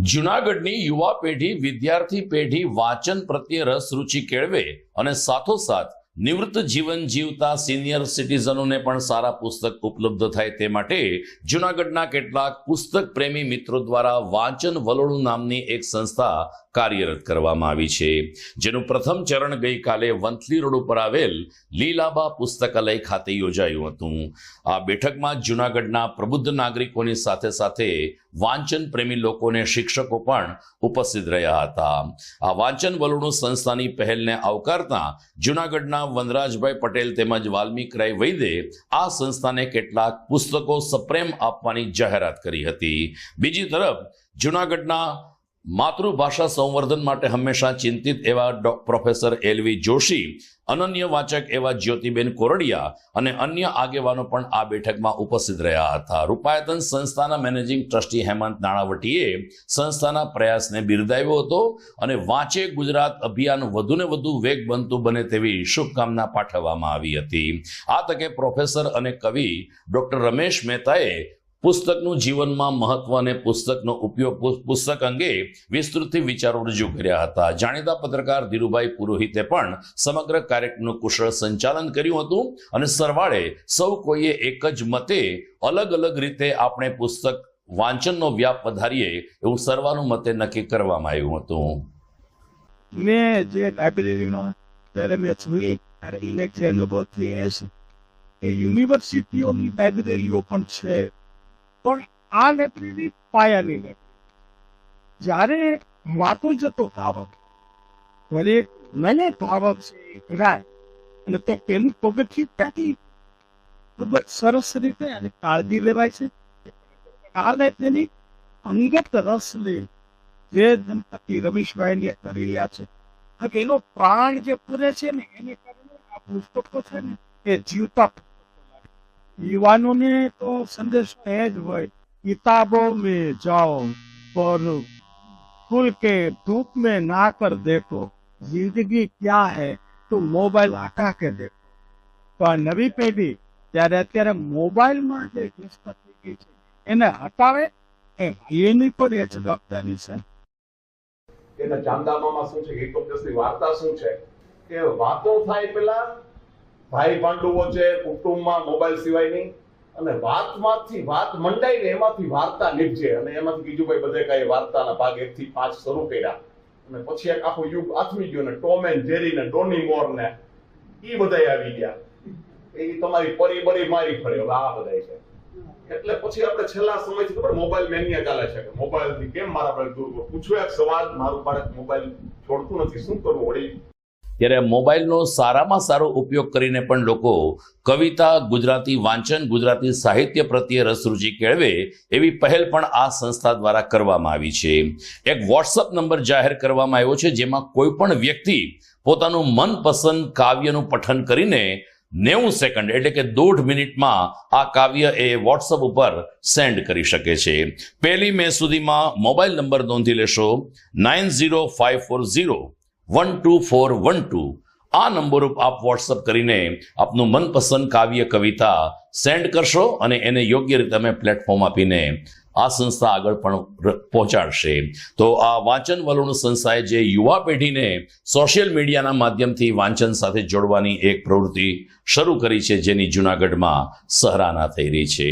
જુનાગઢની યુવા પેઢી વિદ્યાર્થી પેઢી વાંચન પ્રત્યે રસ રુચિ કેળવે અને સાથોસાથ નિવૃત્ત જીવન જીવતા સિનિયર સિટીઝનોને પણ સારા પુસ્તક ઉપલબ્ધ થાય તે માટે જુનાગઢના કેટલાક પુસ્તક પ્રેમી મિત્રો દ્વારા વાંચન વલોણું નામની એક સંસ્થા કાર્યરત કરવામાં આવી છે. જેનું પ્રથમ ચરણ ગઈકાલે વંથલી રોડ ઉપર આવેલ લીલાબા પુસ્તકાલય ખાતે યોજાયું હતું. આ બેઠકમાં જુનાગઢના પ્રબુદ્ધ નાગરિકોની સાથે સાથે વાંચન પ્રેમી લોકોને શિક્ષકો પણ ઉપસ્થિત રહ્યા હતા. આ વાંચન વલણું સંસ્થાની પહેલને આવકારતા જુનાગઢના વનરાજભાઈ પટેલ તેમજ વાલ્મીકરાય વૈદે આ સંસ્થાને કેટલાક પુસ્તકો સપ્રેમ આપવાની જાહેરાત કરી હતી. બીજી તરફ જુનાગઢના માતૃભાષા સંવર્ધન માટે હંમેશા ચિંતિત એવા પ્રોફેસર એલવી જોશી, અનન્ય વાચક એવા જ્યોતિબેન કોરડિયા અને અન્ય આગેવાનો પણ આ બેઠકમાં ઉપસ્થિત રહ્યા હતા. રૂપાયતન સંસ્થાના મેનેજિંગ ટ્રસ્ટી હેમંત નાણાવટીએ સંસ્થાના પ્રયાસને બિરદાવ્યો હતો અને વાંચે ગુજરાત અભિયાન વધુને વધુ વેગ બનતું બને તેવી શુભકામના પાઠવવામાં આવી હતી. આ તકે પ્રોફેસર અને કવિ ડોક્ટર રમેશ મહેતાએ પુસ્તકનું જીવનમાં મહત્વ અને પુસ્તકનો ઉપયોગ પુસ્તક અંગે વિસ્તૃતથી વિચારો રજૂ કર્યા હતા. જાણીતા પત્રકાર ધીરુભાઈ પુરોહિતે પણ સમગ્ર કાર્યક્રમનું કુશળ સંચાલન કર્યું હતું અને સરવાળે સૌ કોઈએ એક જ મતે અલગ અલગ રીતે આપણે પુસ્તક વાંચનનો વ્યાપ વધારીએ એવું સર્વાનુમતે નક્કી કરવામાં આવ્યું હતું. યુનિવર્સિટીઓની લાઇબ્રેરીઓ પણ છે. પણ આ લાઇબ્રેરી પાયાની લાઇબ્રેરી જ્યારે વાતો જતો ધાવક વળી મને ભાવક છે, રાય, અને તે પેલું પગથી ત્યાંથી ખૂબ જ સરસ રીતે અને કાળજી લેવાય છે આ લાઇબ્રેરી અંગત રસ લે જે દંપતિ રમેશભાઈ કરી રહ્યા છે એનો પ્રાણ જે પૂરે છે ને, એને કારણે આ પુસ્તકો છે ને, એ જીવતા. યુવાનોને તો સંદેશ એ જ હોય, કિતાબો મે જાઓ પર ફૂલ કે ધૂપ મે ના કર દેખો, જિંદગી ક્યાં હે, તો મોબાઈલ આખા કે દેખો. તો આ નવી પેઢી ત્યારે અત્યારે મોબાઈલમાં જે નિષ્પત્તિ છે. એને હટાવે એ એની પણ એ જવાબદારી છે. એના ચાંદામામાં શું છે? હિપોક્રેસી વાર્તા શું છે? કે વાતો થાય પેલા ભાઈ પાંડુઓ છે, કુટુંબમાં મોબાઈલ સિવાયની અને વાતમાંથી વાત મંડાય ને એમાંથી વાર્તા નીપજે અને એમાંથી બીજુભાઈ બધે કઈ વાર્તાના ભાગ એક થી પાંચ શરૂ કર્યા. અને પછી એક આખો યુગ આથમી ગયો ને ટોમ એન્ડ જેરી ને ડોની મોર ને એ બધા આવી ગયા. એ તમારી પરી બરી મારી ફરે. આ બધાય છે. એટલે પછી આપણે છેલ્લા સમયથી ખબર, મોબાઈલ મેનિયા ચાલે છે. કે મોબાઈલ કેમ મારા બાળક દૂર કરવું? એક સવાલ. મારું બાળક મોબાઈલ છોડતું નથી. શું કરવું? વળી ત્યારે મોબાઈલનો સારામાં સારો ઉપયોગ કરીને પણ લોકો કવિતા, ગુજરાતી વાંચન, ગુજરાતી સાહિત્ય પ્રત્યે રસરૂચિ કેળવે એવી પહેલ પણ આ સંસ્થા દ્વારા કરવામાં આવી છે. એક વોટ્સઅપ નંબર જાહેર કરવામાં આવ્યો છે, જેમાં કોઈ પણ વ્યક્તિ પોતાનું મનપસંદ કાવ્યનું પઠન કરીને નેવું સેકન્ડ, એટલે કે દોઢ મિનિટમાં આ કાવ્ય એ વોટ્સઅપ ઉપર સેન્ડ કરી શકે છે. પહેલી મે સુધીમાં મોબાઈલ નંબર નોંધી લેશો, nine zero five four zero one two four one two આ નંબર ઉપર આપ વોટ્સઅપ કરીને આપનું મનપસંદ કાવ્ય, કવિતા સેન્ડ કરશો અને એને યોગ્ય રીતે અમે પ્લેટફોર્મ આપીને આ સંસ્થા આગળ પણ પહોંચાડશે. તો આ વાંચન વલણ સંસ્થાએ જે યુવા પેઢીને સોશિયલ મીડિયાના માધ્યમથી વાંચન સાથે જોડવાની એક પ્રવૃત્તિ શરૂ કરી છે જેની જૂનાગઢમાં સરાહના થઈ રહી છે.